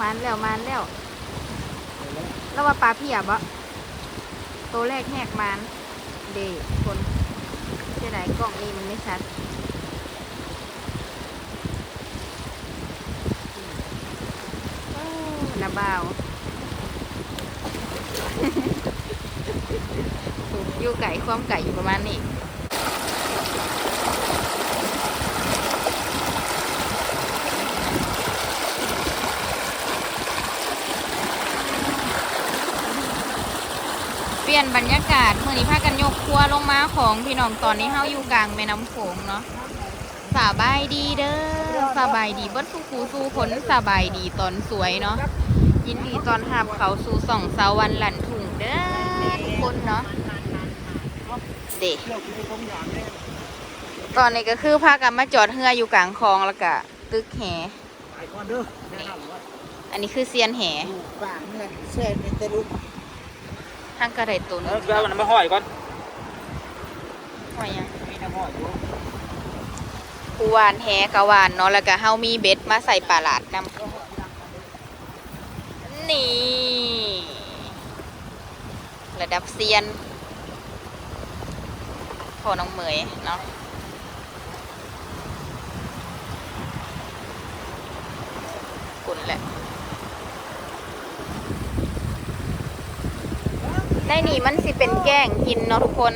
มันแล้วมันแล้วแล้วว่าปลาเพียบอะตัวแรกแหกมันเด็กคนเสียดายกล้องนี้มันไม่ชัดโอ้นาบาวอยู่ไก่ความไก่อยู่ประมาณนี้ ลี่ยนบรรยากาศเมื่อนี้พากันยกครัวลงมาของพี่น้องตอนนี้เฮาอยู่กลางแม่น้ำโขงเนาะสบายดีเด้อสบายดีเบิดสู้คูสู้ผลสบายดีตอนสวยเนาะยินดีตอนหับเขาสู่สองสาววันหลั่นถุงเด้อทุกคนเนาะเด็กตอนนี้ก็คือพากันมาจอดเรืออยู่กลางคลองแล้วก็ตึกแหไปก่อนเด้อแนะนำว่าอันนี้คือเซียนแห ทางกระไดตุนเออเดี๋ยวมันมาห้อยก่อนว่าหยังมีน้ำห้อยอยู่ผู้วานแหกะวานเนาะแล้วก็เฮามีเบ็ดมาใส่ปลาหลาดนำนี่ ระดับเซียนพ่อน้องเหมยเนาะกุนแหละ ในนี่มันสิเป็นแกล้งกินเนาะทุกคน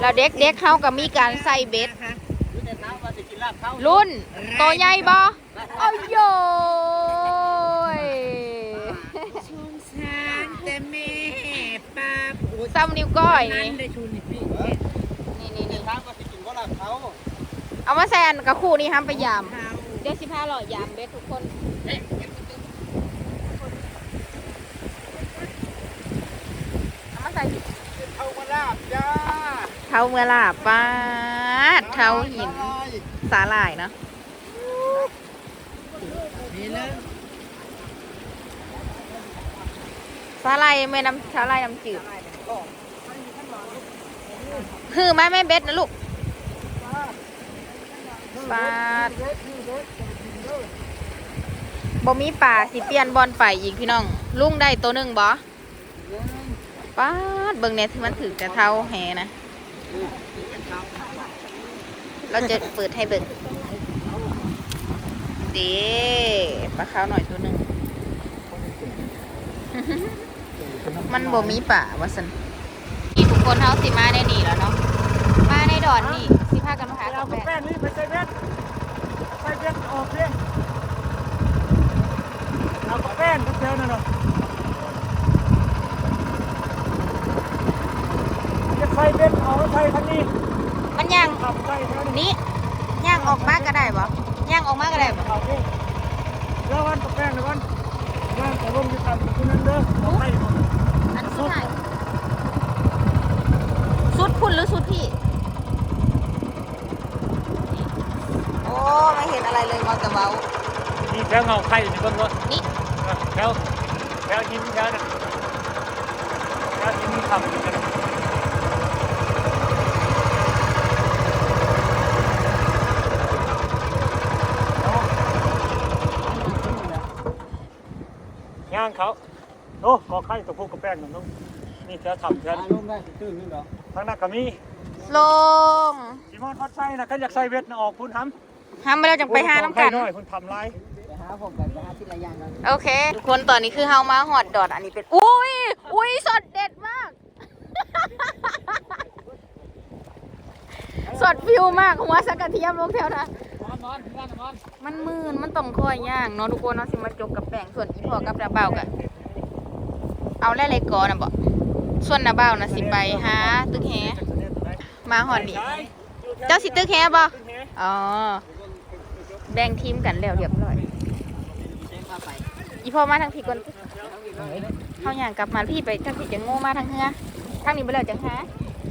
แล้วเด็กเด็กๆเขาก็มีการใส่เบ็ดอยู่ในเท้าว่าสิกินลาบเท้ารุ่นโตใหญ่บ่เอาโยยชงสารแต่แม่ป้าปูซ้ำนิ้วก้อยนั่นี่นได้ชูนี่พี่นี่นี่ในนี่เท้าว่าสิกินบ่ลาบเท้าเอามาแซนกับคู่นี้ห้ามไปยามเท้าเดี๋ยวสิพาหล่อยามเบ็ดทุกคนเอามา ใส่เท้ามาลาบจ้าเท้าเมื่อลาป้าดเท้าหินสาหร่ายเนาะนี่เลยสาหร่ายไม่น้ำสาหร่ายน้ำจืดคือไหมแม่เบ็ดนะลูกปาบ่มีป่าสิเปลี่ยนบอลไฟอีกพี่น้อง ลุงได้ตัวหนึ่งบ่ ป้าดเบิ่งเนี่ยที่มันถือแต่เท้าแหนะ เราจะเปิดให้เบิ่งเด้ปลาขาวหน่อยตัวหนึ่ง มันบ่มีป่าวะสันนี่ทุกคนเฮาสิมาได้นี่แล้วเนาะ มาในดอนนี่สิพากันมาหาเอากาแฟกาแฟนี่ไปใส่เบ็ดใส่เบ็ดออกเลยเอากาแฟก็เจอนั่นเนาะจะใส่ เบ็ดเอาใส่คันนี้มันย่างทำใส่คันนี้นี้ย่างออกมาก็ได้บ่ย่างออกมาก็ได้บ่เอาดิเดี๋ยววันกาแฟเดี๋ยววันเดี๋ยวแต่ผมจะทำคุณนั่นเด้อเอาไปอันสุดท้ายสุดคุณหรือสุดพี่ โอ้ไม่เห็นอะไรเลยมองแต่เบานี่แถวเงาไข่นี่เบิ่งรถนี่แถวแถวหินแถวนั้นแถวหินมีคำอยู่กัน ย่างเขาโอ้ขอไข่ตัวพวกกระแป้งหน่อยน้องนี่แถวทำแถวลงได้ตื้นนึงเหรอทางนั้นก็มีลงสิมอนทอดไส้นะก็อยากใส่เบ็ดน่ะออกพุ่นทำทำไปแล้วจังไปหาน้ำกันโอ้ยของไข่น้อยพุ่นทำลายไปหาผมกันไปหาที่ระยางกันโอเค ทุกคนตอนนี้คือเฮามาหอดดอดอันนี้เป็น อุ้ยอุ้ยสดเด็ดมาก สดฟิวมากหัวสักกระเทียมลงแถวนะนอนนอนนอนนอนมันมืนมัน ต้องคอยย่างเนาะทุกคนเนาะสิมาจกกับแป้งส่วนอีพอกับนาเบากันเอาแล่เลยก่อนนะบอกส่วนนาเบานะสิไปหาตึกแฮมาหอดนี่เจ้าสิตึกแฮบ่อ๋อแบ่งทีมกันแล้วเรียบร้อยอีพอมาทางพี่ก่อนเขาอย่างกลับมาพี่ไปทางพี่จะโง่มาทางเฮือทางนี้ไปแล้วจังหา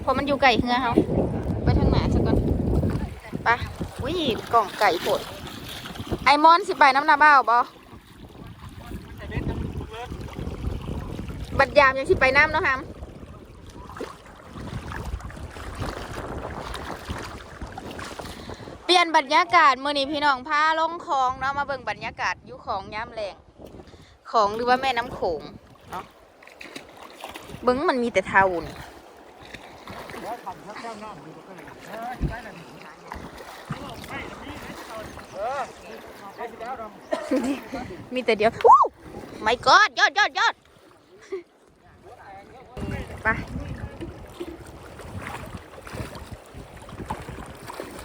เพราะมันอยู่ไก่เฮือเขาไปทางหนาซะก่อนไปอุ้ยกล่องไก่โผดไอมอนสิไปน้ำนาบ้าวบอบัดยามยังสิไปน้ำเนาะฮัมเปลี่ยนบรรยากาศมื่อนี้พี่น้องพาลงคลองเนาะมาเบิ่งบรรยากาศยู่ของย้ำแรงของหรือว่าแม่น้ำโขงเนาะเบิ้งมันมีแต่ทาวน้ำอยู่ก็เลยเออได้แล้วเออได้แล้วดอก มีแต่เดียวไม่กอดยอดยอดยอดไป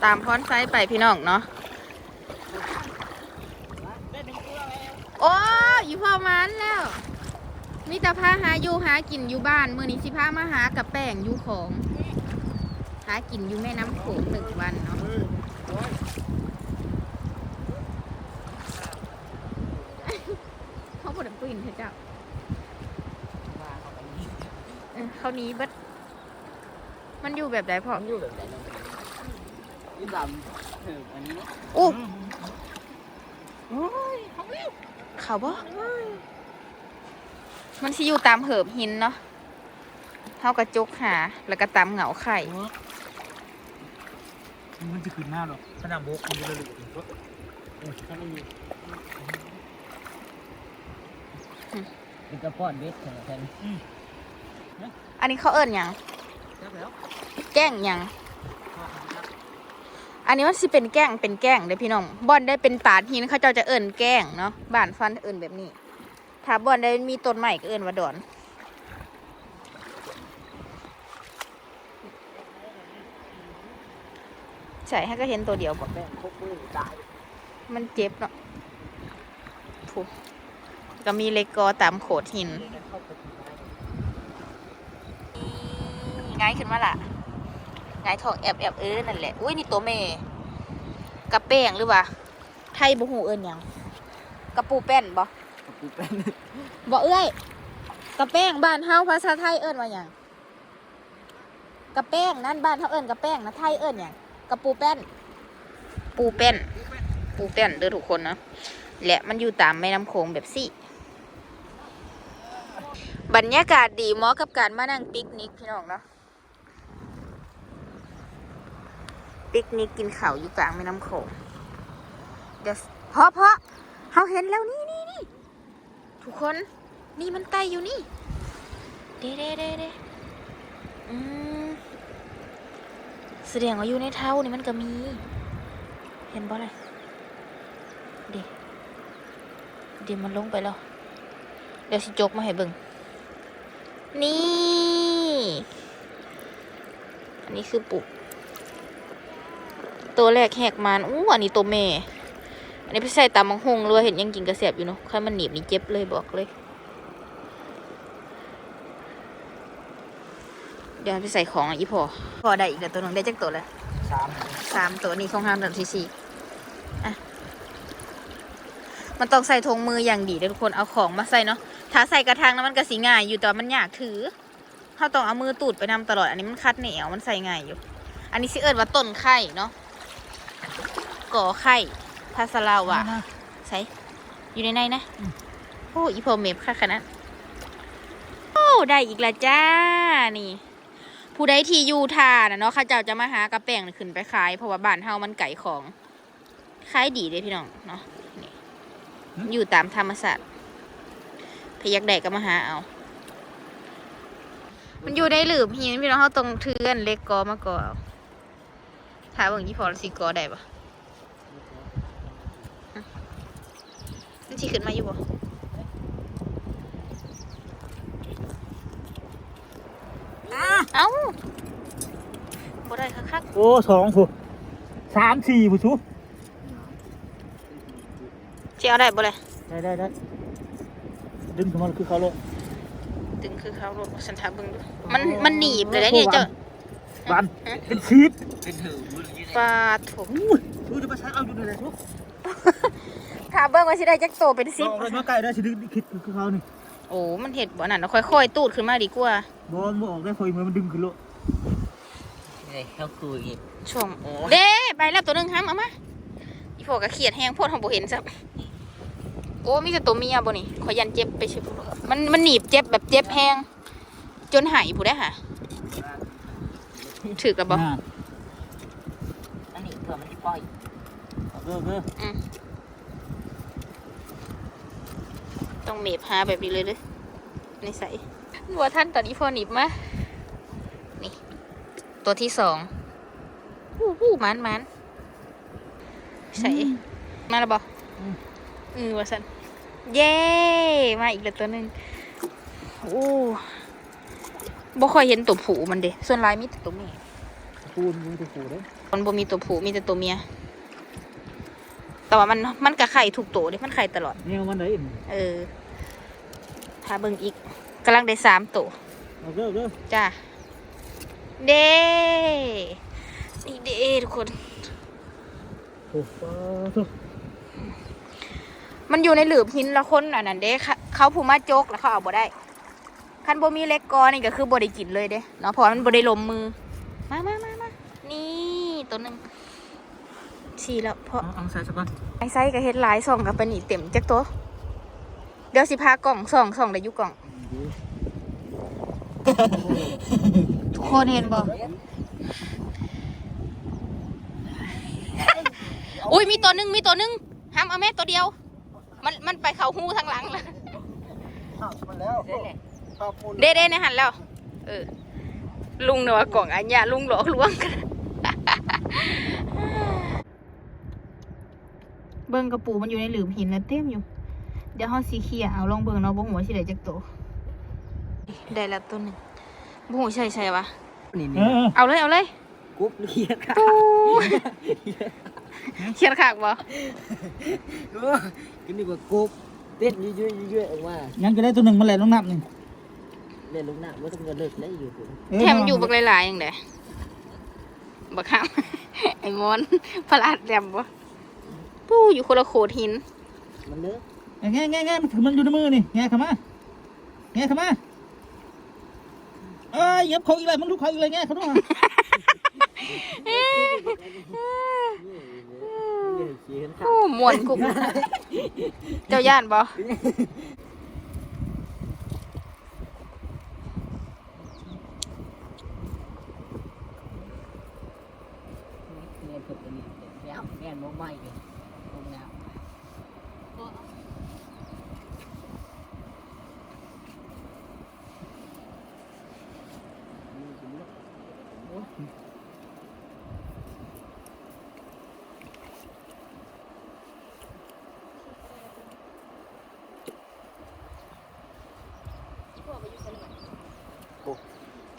ตามพรไซไปพี่น้องเนาะโอ้อยู่พอมันแล้ว มีแต่พาหาอยู่หากินอยู่บ้านมือนี้สิพามาหากับแป้งอยู่ของ หากินอยู่แม่น้ำโขงหนึ่งวันเนาะ เขาบ ดปืนเถอะจ้ะเออเขาหนี้เบัดมันอยู่แบบไหนพออยู่แบบไหนเนาะยี่ดำเอออันนี้เนาะโอ้โอ้ยเขาเร็วเขาบ่มันสิอยู่ตามเหิบหินเนาะเขากระจกหา แล้วก็ตามเหงาไข่ มันจะขึ้นหน้าหรอกขนาดโบกมันจะเลยโอ้ยถ้าไม่มี เป็นกระป้อนเบ็ดแทนอันนี้เขาเอิ้นหยังจับแล้วแกล้งหยังอันนี้มันสิเป็นแกล้งเป็นแกล้งเด้อพี่น้องบอนได้เป็นปาดหินเขาเจ้าจะเอิ้นแกล้งเนาะบ้านฟันเอิ้นแบบนี้ ถ้าบอนได้มีต้นใหม่ก็เอิ้นว่าดอนใช่ให้ก็เห็นตัวเดียวบอกแม่พกมือตายมันเจ็บเนาะถู กก็มีเหล็กกอตามโขดหินง่ายขึ้นมาล่ะง่ายทองแอบแอบเออนั่นแหละ อุ้ยนี่ตัวเมกระแป้งหรือวะไทยบุหูเอิญยังกระปูแป้นบ่กูเป็นบ่เอ้ยกระแป้งบ้านเฮาภาษาไทยเอิ้นว่าหยังกระแป้งนั่นบ้านเฮาเอิ้นกระแป้งนะไทยเอิ้นหยังกระปูแป้น ปูแป้น ปูแป้นเด้อทุกคนนะและมันอยู่ตามแม่น้ำโขงแบบสี่ บรรยากาศดีเหมาะกับการมานั่งปิกนิกพี่น้องเนาะปิกนิกกินข้าวอยู่กลางแม่น้ำโขงเดี๋ยวเพาะเพาะเขาเห็นแล้วนี่นี่นี่ทุกคนนี่มันไตอยู่นี่ เด้เด้เด้เด้อืมแสดงว่าอยู่ในเท้านี่มันก็มี เห็นบ่เลยเดี๋ยวเดี๋ยวมันลงไปแล้ว เดี๋ยวสิจกมาให้เบิ่ง นี่ อันนี้คือปุก ตัวแรกแหกมันอู้อันนี้ตัวแม่ อันนี้ไปใส่ตามมังหงเลยเห็นยังกินกระเสียบอยู่เนาะค่อยมันหนีบนี่เจ็บเลยบอกเลย เดี๋ยวไปใส่ของอะอีพอ พอได้อีกแล้วตัวหนึงได้จักตัวแล้วสามสามตัวนี้ของห้ามตัวที่สี่อะมันต้องใส่ธงมืออย่างดีเด้อทุกคนเอาของมาใส่เนาะ ถ้าใส่กระทางแล้วมันก็สีง่ายอยู่แต่ว่ามันยากถือเขาต้องเอามือตูดไปนำตลอด อันนี้มันคัดเหนียวมันใส่ง่ายอยู่ อันนี้สิเอิญว่าต้นไข่เนาะก่อไข่ภาษาลาวอะใส่อยู่ในในนะโอ้อีพอเมฟค่ะขนาดโอ้ได้อีกและจ้านี่ ผู้ใดที่อยู่ทานะเนาะเข้าเจ้าจะมาหากระแป้งนี่ขึ้นไปขาย เพราะว่าบ้านเฮามันไก่ของขายดีเลยพี่น้องเนาะนี่อยู่ตามธรรมศาสตร์ พยักใดก็มาหาเอา มันอยู่ได้หลืมหินพี่น้องเขาตรงเทือนเล็กกอมาก่อเอาถามว่ายี่พอสิกอได้ปะอะมันสิขึ้นมาอยู่บ่เอ้าบ่ได้คักโอ้สองผู้สามสี่ผู้ชูๆสิเอาได้บ่เลยได้ได้ได้ ดึงขึ้นมาคือเขาลงตึงคือเขาโลดฉันถามเบิ่งดูมันมันหนีบเลยได้เนี่ยเจ้าวันเป็นชีสเป็นถือมือยืนปลาถูกอุ้ยดูจะไปใช้เอาอยู่ในไหนทุกถามเบิ่งว่าสิได้จักโตเป็นสิบเอาเลยมาไก่ได้สิดึงคิดคือเขานี่โอ้ มันเห็ดบ่นั่นเนาะค่อยๆ ตูดขึ้นมาดีกว่าบอลบ่ออกได้พออีกมือมันดึงขึ้นโลเลยเข้าคุยอีกช่วงโอ้เด้ไปแล้วตัวหนึงห้ามเอามาอีพวกก็เขียดแห้งโพดของบ่เห็นซับ โอ้มีแต่ตัวเมียบ่นี่ขอยยันเจ็บไปใช่พุ่นมันมันหนีบเจ็บแบบเจ็บแห้งจนหายผู้ได้ค่ะถือกับบ่อ่าอันนี้เผื่อมันจะปล่อยเอาเด้อเด้ออืมต้องเมบหาแบบนี้เลยเด้อในใส่บัวท่านตอนนี้พอหนิบมานี่ ตัวที่สองวู้วู้มันมันใส่มาแล้วบออือว่าสัน เย้ มาอีกแล้วตัวหนึ่งโอ้บ่ค่อยเห็นตัวผูมันเด้ส่วนหลายมีแต่ตัวเมียปูนมีแต่ปูเด้มันบ่มีตัวผูมีแต่ตัวเมีย แต่ว่ามันมันกะไข่ถูกตัวเด้มันไข่ตลอดเนี่ยมันได้อินเออถ้าเบิ่งอีกกำลังได้สามตัวเอาเด้อเด้อจ้าเด้นี่เด้ทุกคนโอ้ฟ้าทุก มันอยู่ในหลืบหินละคนอันนั้นเด้เขาเขาผูมาโจกแล้วเขาเอาบ่ได้ คันบ่มีเล็กกอนี่ก็คือบ่ได้กินเลยเด้เนาะเพราะมันบ่ได้ลมมือ มามามามานี่ตัวหนึ่งฉี่แล้วเพราะเอาเอาใส่สักก่อนไอ้ไซส์กับเฮ็ดหลายส่องกับปานนีเต็มจักตัวเดี๋ยวสิพากล่องส่องส่องได้อยู่กล่องทุกคนเห็นบ่อุ้ยมีตัวหนึงมีตัวหนึงห้ามเอาแม่ตัวเดียว มันมันไปเข้าหูทางหลังแล้วข้าวมันแล้วข้าวปูนเด้เด้ในหันแล้ว เออ ลุงเนาะกล่องอันยาลุงหลอกลวงกันเบิ่งกระปูมันอยู่ในหลืมหินแล้วเต็มอยู่ เดี๋ยวเฮาสีเขียเอาลองเบิ่งเนาะบ่หัวาสิได้จักตัวได้แล้วตัวหนึงบ่หัวาใช่ใช่วะ นี่เอนี่อเอาเลยเอาเลย กุ๊บเลียค่ะปู เขียนขากบ่กินดีกว่ากุ๊บเต้นยืดๆยืดๆออกมางั้นก็ได้ตัวหนึ่งมาแหละลงน้ำหนึ่งเล่นลูกหน้าว่าต้องเลิกแล้วอยู่ผมเออแถมอยู่บักหลายๆอย่างเด้บักข้ามไอ้มอนพลาดแดมบ่ปูอยู่คนละโขดหิน มันเลิกแง่แง่แง่มันถือมันอยู่ในมือนี่แง่เข้ามาแง่เข้ามาเอ้ยเหยียบเขาอีกเลยมึงดูเขาอีกเลยแง่เขาด้วยยืดเขียนค่ะ โอ้ มวนกุบเจ้าย่านบ่ เรียนฝึกอันนี้เดี๋ยวเรียนโมไม่เลยลงแล้ว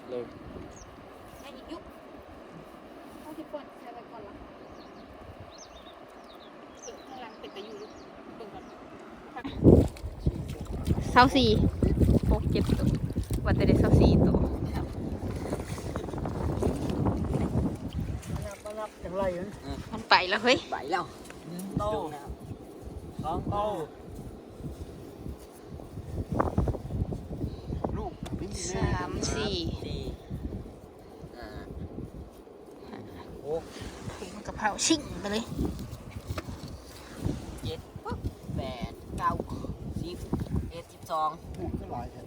เลย เศร้าสี่หกเจ็ดตัวว่าแต่ได้เศร้าสี่ตัวมารับอย่างไรนั้นมันไปแล้วเฮ้ยไปแล้วโตสองโตลูกสามสี่สี่อ่าหกถุงกะเพราชิ่งไปเลย เจ็ดแปดเก้าสิบเอ็ด สิบสองพูดก็หลายแท้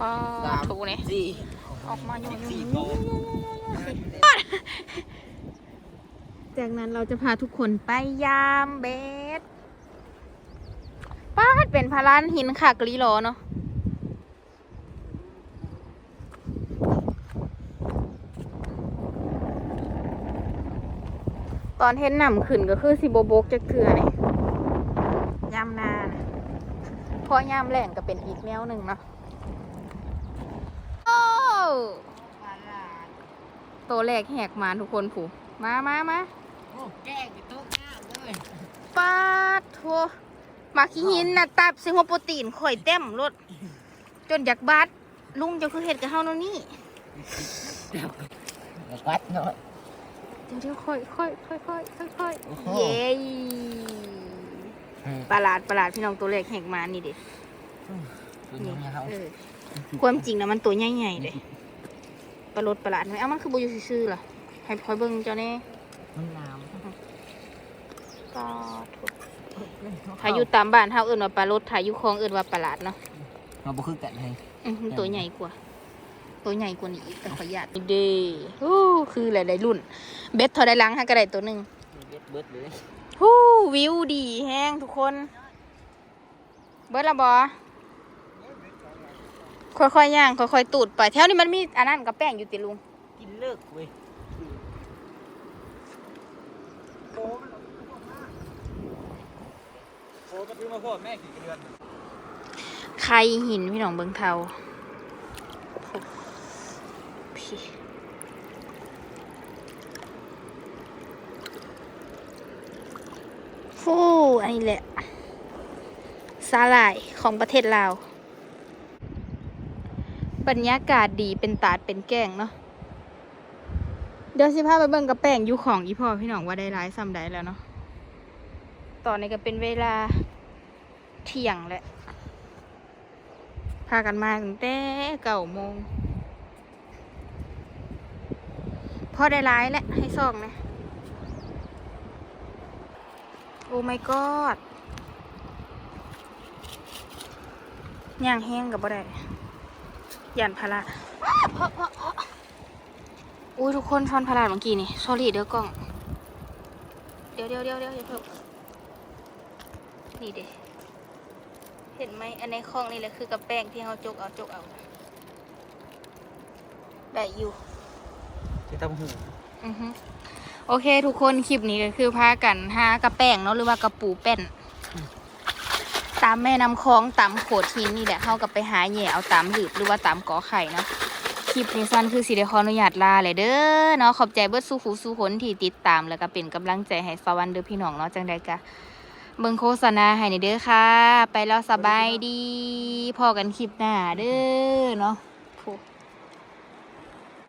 ป้าสามถูกเนี่ยสี่ออกมาอยู่สี่ๆโตจากนั้นเราจะพาทุกคนไปยามเบสป้าดเป็นพารานหินขากลีโลเนาะตอนเห็นหนำขึ้นก็คือสิโบโบกจากเถื่อนี่ยามนานะเพราะยามแหล่งก็เป็นอีกแนวหนึ่งเนาะโอ้ตัวแรกแหกมาทุกคนผูมามามาโอ้แก้งโต๊ะข้ามเลยปาดโทมาขี้หินนะตับใส่หัวโปรตีนข่อยเต็มรถจนอยากบาดลุงเจ้าคือเห็ดกับเฮาโน่นนี่วัดหน่อยเดี๋ยวเดี๋ยวค่อยค่อยค่อยค่อยค่อยค่อยโอ้โหเย้ ประหลาดประหลาดพี่น้องตัวเล็กแหกมานี่เด็ตัวนี้เนี่ยเขาเออความจริงนะมันตัวใหญ่ๆเลยประหลดประหลาดไหมเอ้ามันคือบุอยู่ซื่อๆล่ะให้คอยเบิ่งเจ้าแน่มันน้ก็ถูกำถ้าอยู่ตามบ้านเฮาเอิ้นว่าปลาลดถ้าอยู่คลองเอิ้นว่าประหลาดเนาะมาบุคือกันให้อืมมันตัวใหญ่กว่า ตัวใหญ่กว่านี้อีกแต่ขออนุญาตเด้โอ้คือหลายๆรุ่น เบ็ดเทอได้ลังให้กระไดตัวหนึ่งเบ็ดเบิดเลยฮู้ วิวดีแห้งทุกคน เบิดละบอค่อยๆย่างค่อยๆตูดไปแถวนี้มันมีอันนั้นกับแป้งอยู่ติลุงกินเลิกเว้ยโอ้ก็ถือมาพ่อแม่กี่เดือนไข่หินพี่น้องเบิงเทาพี่ฟูอั นนี้แหละสาหร่ายของประเทศลาว บรรยากาศดีเป็นตาดเป็นแก้งเนาะเดี๋ยวสิพาไปเบิ่งกระแป้งยู่ของอีพ่อพี่น้องว่าได้ร้ายซ้ำใดแล้วเนาะตอนนี้ก็เป็นเวลาเที่ยงแหล้วพากันมาตั้งแต่เก้าโมงพอได้ร้ายแล้วให้ซองนะ โอ้ my god ย่างแห้งกับบ่ได้ยันพาราเพราะเพราะเพราะอุ้ยทุกคนฟันพาราเมื่อกี้นี่ s อรี่เดี๋ยวกล้อง เดี๋ยวเดี๋ยวเดี๋ยวเดี๋ยวอย่าเพิ่มนี่เด็เห็นไหมอันในคลองนี่แหละคือกระแป้งที่เขาจกเอาจกเอา ได้อยู่จะทำหูอือฮึ โอเค ทุกคนคลิปนี้ก็คือพากันหากระแป้งเนาะหรือว่ากระปูแป้น ตามแม่น้ำคลองตามโขดหินนี่แหละเข้ากับไปหาแหย่เอาตามหลืบหรือว่าตามกอไข่เนาะคลิปนี้สั้นคือสิได้ขออนุญาตลาเลยเด้อเนาะขอบใจเบิดสู้หูสู้คนที่ติดตามแล้วก็เป็นกำลังใจให้สวรรค์เด้อพี่น้องเนาะจังใดกะเบิ่งโฆษณาให้ในเด้อค่ะ ไปแล้วสบายดีพอกันคลิปหน้าเด้อเนาะ